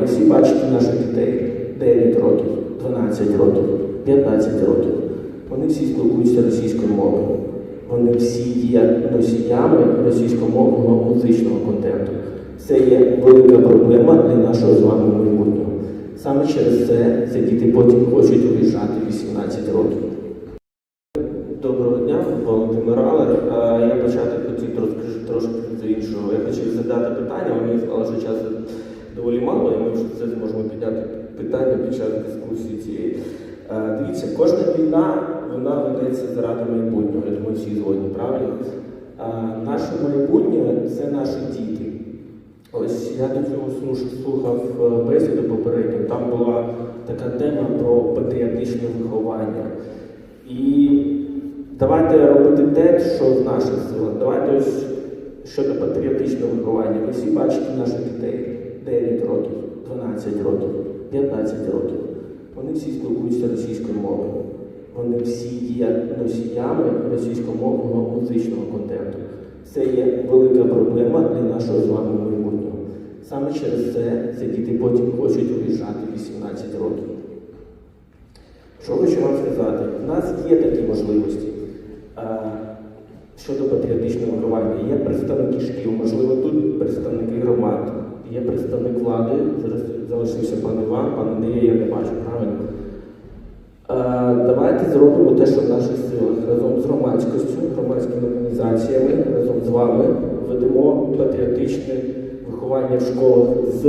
Ви всі бачите наших дітей 9 років, 12 років, 15 років. Вони всі спілкуються російською мовою. Вони всі є носіями російськомовного музичного контенту. Це є велика проблема для нашого з вами майбутнього. Саме через це ці діти потім хочуть уїжджати 18 років. Доброго дня, Володимир Алер. Е, Я почати хотів трошки, з іншого. Я хотів задати питання, але мені сказали, що часу доволі вже це зможемо підняти питання під час дискусії цієї. Е, Дивіться, кожна війна вона ведеться заради майбутнього. Я думаю, всі згодні, правильно? Е, Наше майбутнє це наші діти. Ось я до цього слухав е, бесіду попередню. Там була така тема про патріотичне виховання. І давайте робити те, що в наших силах. Давайте ось щодо патріотичного виховання. Ви всі бачите наших дітей 9 років, 12 років, 15 років. Вони всі спілкуються російською мовою. Вони всі є носіями російськомовного музичного контенту. Це є велика проблема для нашого з вами майбутнього. Саме через це ці діти потім хочуть уїжджати 18 років. Що хочу вам сказати? У нас є такі можливості щодо патріотичного виховання. Є представники шкіл, можливо, тут представники громад, є представник влади, залишився пан Іван, пан Андрія я не бачу, правильно? Е, Давайте зробимо те, що в наших силах. Разом з громадськістю, громадськими організаціями, разом з вами ведемо патріотичне виховання в школах з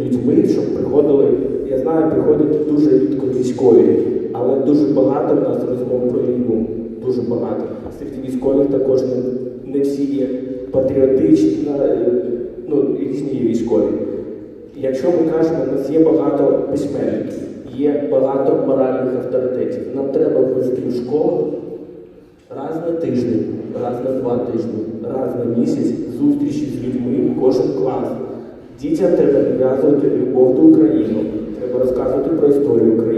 людьми, щоб приходили. Я знаю, приходять дуже рідко військові, але дуже багато в нас розмов про війну. Дуже багато. Серед військових також не, не всі є патріотичні, е, ну, різні є військові. Якщо ми кажемо, у нас є багато письменників, є багато моральних авторитетів. Нам треба ввести в школу раз на тиждень, раз на два тижні, раз на місяць зустрічі з людьми, кожен клас. Дітям треба нав'язувати любов до України, треба розказувати про історію України,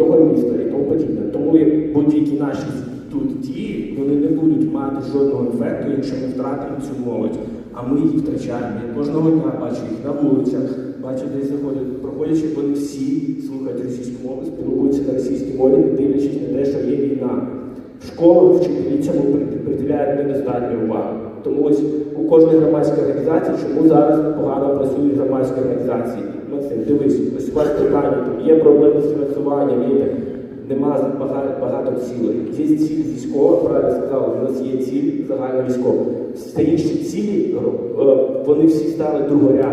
рідного міста і тому подібне. Тому будь-які наші тут дії вони не будуть мати жодного ефекту, якщо ми втратимо цю молодь. А ми їх втрачаємо. Я кожного дня бачу їх на вулицях, бачу, десь заходять, проходячи, вони всі слухають російську мову, спілкуються на російській мові, дивлячись на те, що є війна. В школах вчителі цьому приділяють недостатньо уваги. Тому ось у кожної громадської організації, чому зараз погано працюють громадські організації. Максим, дивись, ось у вас питання, є проблеми з фінансуванням, є так. Нема багато, багато цілей. Є ціль військова, правильно сказали, у нас є ціль загальна військова. Все цілі, е, вони всі стали другорядними.